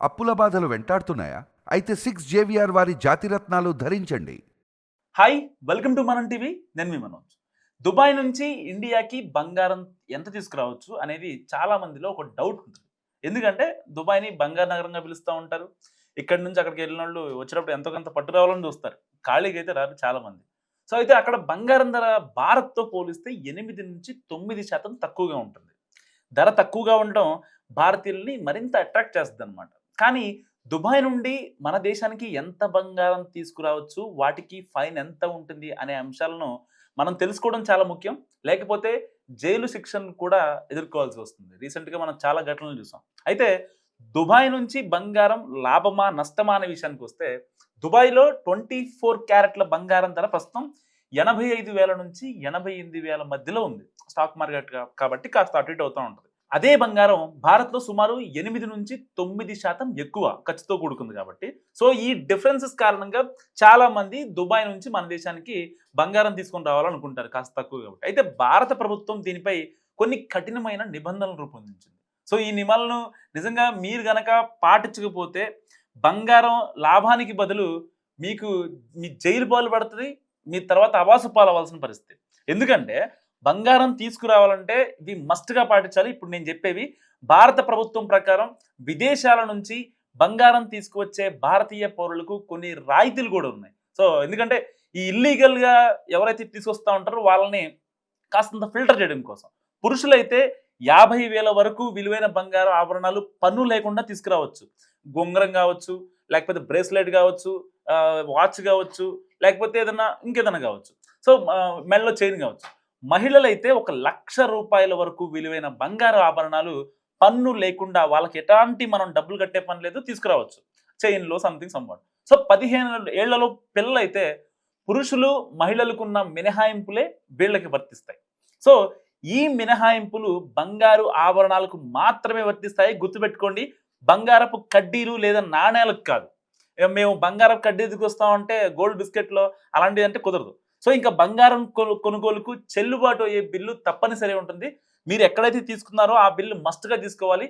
అప్పుల బాధలు వెంటాడుతున్నాయా? అయితే సిక్స్ జేవిఆర్ వారి జాతిరత్నాలు ధరించండి. Hi welcome to Manam TV నేను మీ మనోజ్. దుబాయ్ నుంచి ఇండియాకి బంగారం ఎంత తీసుకురావచ్చు అనేది చాలా మందిలో ఒక డౌట్ ఉంటుంది. ఎందుకంటే దుబాయ్ని బంగారు నగరంగా పిలుస్తూ ఉంటారు. ఇక్కడి నుంచి అక్కడికి వెళ్ళిన వాళ్ళు వచ్చినప్పుడు ఎంతో కొంత పట్టు రావాలని చూస్తారు. ఖాళీగా అయితే రారు చాలా మంది. సో అయితే అక్కడ బంగారం ధర భారత్తో పోలిస్తే ఎనిమిది నుంచి తొమ్మిది శాతం తక్కువగా ఉంటుంది. ధర తక్కువగా ఉండడం భారతీయుల్ని మరింత అట్రాక్ట్ చేస్తుంది అనమాట కానీ దుబాయ్ నుండి మన దేశానికి ఎంత బంగారం తీసుకురావచ్చు వాటికి ఫైన్ ఎంత ఉంటుంది అనే అంశాలను మనం తెలుసుకోవడం చాలా ముఖ్యం. లేకపోతే జైలు శిక్షను కూడా ఎదుర్కోవాల్సి వస్తుంది. రీసెంట్గా మనం చాలా ఘటనలు చూసాం. అయితే దుబాయ్ నుంచి బంగారం లాభమా నష్టమా అనే విషయానికి వస్తే దుబాయ్లో ట్వంటీ ఫోర్ క్యారెట్ల బంగారం ధర ప్రస్తుతం ఎనభై ఐదు వేల నుంచి ఎనభై ఎనిమిది వేల మధ్యలో ఉంది. స్టాక్ మార్కెట్ కాబట్టి కాస్త అటు ఇటు అవుతూ ఉంటుంది. అదే బంగారం భారత్లో సుమారు ఎనిమిది నుంచి తొమ్మిది శాతం ఎక్కువ ఖర్చుతో కూడుకుంది కాబట్టి. సో ఈ డిఫరెన్సెస్ కారణంగా చాలా మంది దుబాయ్ నుంచి మన దేశానికి బంగారం తీసుకొని రావాలనుకుంటారు కాస్త తక్కువ కాబట్టి. అయితే భారత ప్రభుత్వం దీనిపై కొన్ని కఠినమైన నిబంధనలు రూపొందించింది. సో ఈ నిబంధనలను నిజంగా మీరు గనక పాటించకపోతే బంగారం లాభానికి బదులు మీకు మీ జైలు పాలు పడుతుంది మీ తర్వాత అవాసు పాలవలసిన పరిస్థితి. ఎందుకంటే బంగారం తీసుకురావాలంటే ఇది మస్ట్గా పాటించాలి. ఇప్పుడు నేను చెప్పేవి భారత ప్రభుత్వం ప్రకారం విదేశాల నుంచి బంగారం తీసుకువచ్చే భారతీయ పౌరులకు కొన్ని రాయితీలు కూడా ఉన్నాయి. సో ఎందుకంటే ఈ ఇల్లీగల్గా ఎవరైతే తీసుకొస్తా ఉంటారో వాళ్ళని కాస్తంత ఫిల్టర్ చేయడం కోసం. పురుషులైతే యాభై వేల వరకు విలువైన బంగారు ఆభరణాలు పన్ను లేకుండా తీసుకురావచ్చు. గొంగరం కావచ్చు లేకపోతే బ్రేస్లెట్ కావచ్చు వాచ్ కావచ్చు లేకపోతే ఏదైనా ఇంకేదైనా కావచ్చు. సో మెడలో చైన్ కావచ్చు. మహిళలైతే ఒక లక్ష రూపాయల వరకు విలువైన బంగారు ఆభరణాలు పన్ను లేకుండా వాళ్ళకి ఎలాంటి మనం డబ్బులు కట్టే పని లేదు తీసుకురావచ్చు. చైన్లో సంథింగ్ సంవాట్ సో పదిహేను ఏళ్ళలో పిల్లలైతే పురుషులు మహిళలకున్న మినహాయింపులే వీళ్ళకి వర్తిస్తాయి. సో ఈ మినహాయింపులు బంగారు ఆభరణాలకు మాత్రమే వర్తిస్తాయి. గుర్తుపెట్టుకోండి బంగారపు కడ్డీలు లేదా నాణేలకు కాదు. మేము బంగారపు కడ్డీ దిగొస్తామంటే గోల్డ్ బిస్కెట్లో అలాంటిది అంటే కుదరదు. సో ఇంకా బంగారం కొనుగోలుకు చెల్లుబాటు అయ్యే బిల్లు తప్పనిసరి ఉంటుంది. మీరు ఎక్కడైతే తీసుకున్నారో ఆ బిల్లు మస్ట్గా తీసుకోవాలి.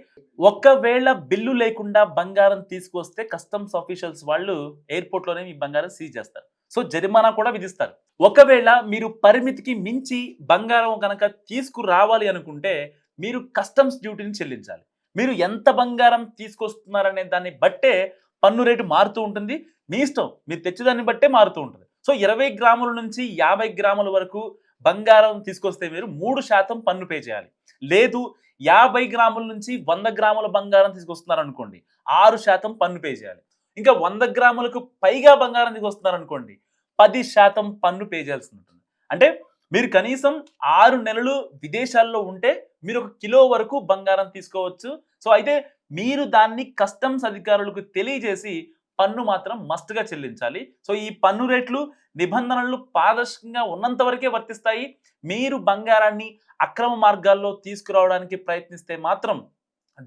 ఒకవేళ బిల్లు లేకుండా బంగారం తీసుకొస్తే కస్టమ్స్ ఆఫీషియల్స్ వాళ్ళు ఎయిర్పోర్ట్లోనే మీ బంగారం సీజ్ చేస్తారు. సో జరిమానా కూడా విధిస్తారు. ఒకవేళ మీరు పరిమితికి మించి బంగారం కనుక తీసుకురావాలి అనుకుంటే మీరు కస్టమ్స్ డ్యూటీని చెల్లించాలి. మీరు ఎంత బంగారం తీసుకొస్తున్నారనే దాన్ని బట్టే పన్ను రేటు మారుతూ ఉంటుంది. మీ ఇష్టం మీరు తెచ్చేదాన్ని బట్టే మారుతూ ఉంటుంది. సో ఇరవై గ్రాముల నుంచి యాభై గ్రాముల వరకు బంగారం తీసుకొస్తే మీరు మూడు శాతం పన్ను పే చేయాలి. లేదు యాభై గ్రాముల నుంచి వంద గ్రాముల బంగారం తీసుకొస్తున్నారు అనుకోండి ఆరు శాతం పన్ను పే చేయాలి. ఇంకా వంద గ్రాములకు పైగా బంగారం తీసుకొస్తున్నారు అనుకోండి పది శాతం పన్ను పే చేయాల్సి ఉంటుంది. అంటే మీరు కనీసం ఆరు నెలలు విదేశాల్లో ఉంటే మీరు ఒక కిలో వరకు బంగారం తీసుకోవచ్చు. సో అయితే మీరు దాన్ని కస్టమ్స్ అధికారులకు తెలియజేసి పన్ను మాత్రం మస్ట్గా చెల్లించాలి. సో ఈ పన్ను రేట్లు నిబంధనలు పారదర్శకంగా ఉన్నంత వరకే వర్తిస్తాయి. మీరు బంగారాన్ని అక్రమ మార్గాల్లో తీసుకురావడానికి ప్రయత్నిస్తే మాత్రం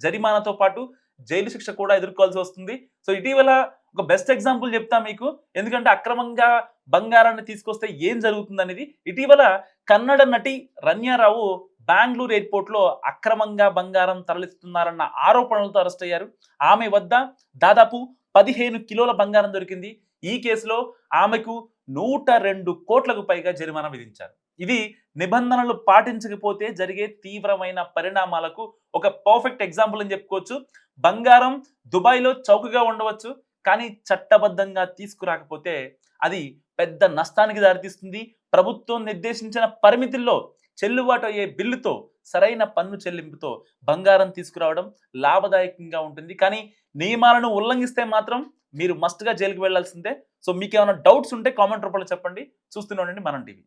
జరిమానాతో పాటు జైలు శిక్ష కూడా ఎదుర్కోవాల్సి వస్తుంది. సో ఇటీవల ఒక బెస్ట్ ఎగ్జాంపుల్ చెప్తా మీకు. ఎందుకంటే అక్రమంగా బంగారాన్ని తీసుకొస్తే ఏం జరుగుతుంది అనేది. ఇటీవల కన్నడ నటి రన్యారావు బెంగళూరు ఎయిర్పోర్ట్లో అక్రమంగా బంగారం తరలిస్తున్నారన్న ఆరోపణలతో అరెస్ట్ అయ్యారు. ఆమె వద్ద దాదాపు పదిహేను కిలోల బంగారం దొరికింది. ఈ కేసులో ఆమెకు నూట రెండు కోట్లకు పైగా జరిమానా విధించారు. ఇది నిబంధనలు పాటించకపోతే జరిగే తీవ్రమైన పరిణామాలకు ఒక పర్ఫెక్ట్ ఎగ్జాంపుల్ అని చెప్పుకోవచ్చు. బంగారం దుబాయ్లో చౌకగా ఉండవచ్చు కానీ చట్టబద్ధంగా తీసుకురాకపోతే అది పెద్ద నష్టానికి దారితీస్తుంది. ప్రభుత్వం నిర్దేశించిన పరిమితుల్లో చెల్లుబాటు అయ్యే బిల్లుతో సరైన పన్ను చెల్లింపుతో బంగారం తీసుకురావడం లాభదాయకంగా ఉంటుంది. కానీ నియమాలను ఉల్లంఘిస్తే మాత్రం మీరు మస్ట్గా జైలుకి వెళ్ళాల్సిందే సో మీకు ఏమైనా డౌట్స్ ఉంటే కామెంట్ రూపంలో చెప్పండి. చూస్తూనే ఉండండి. మనం టీవీ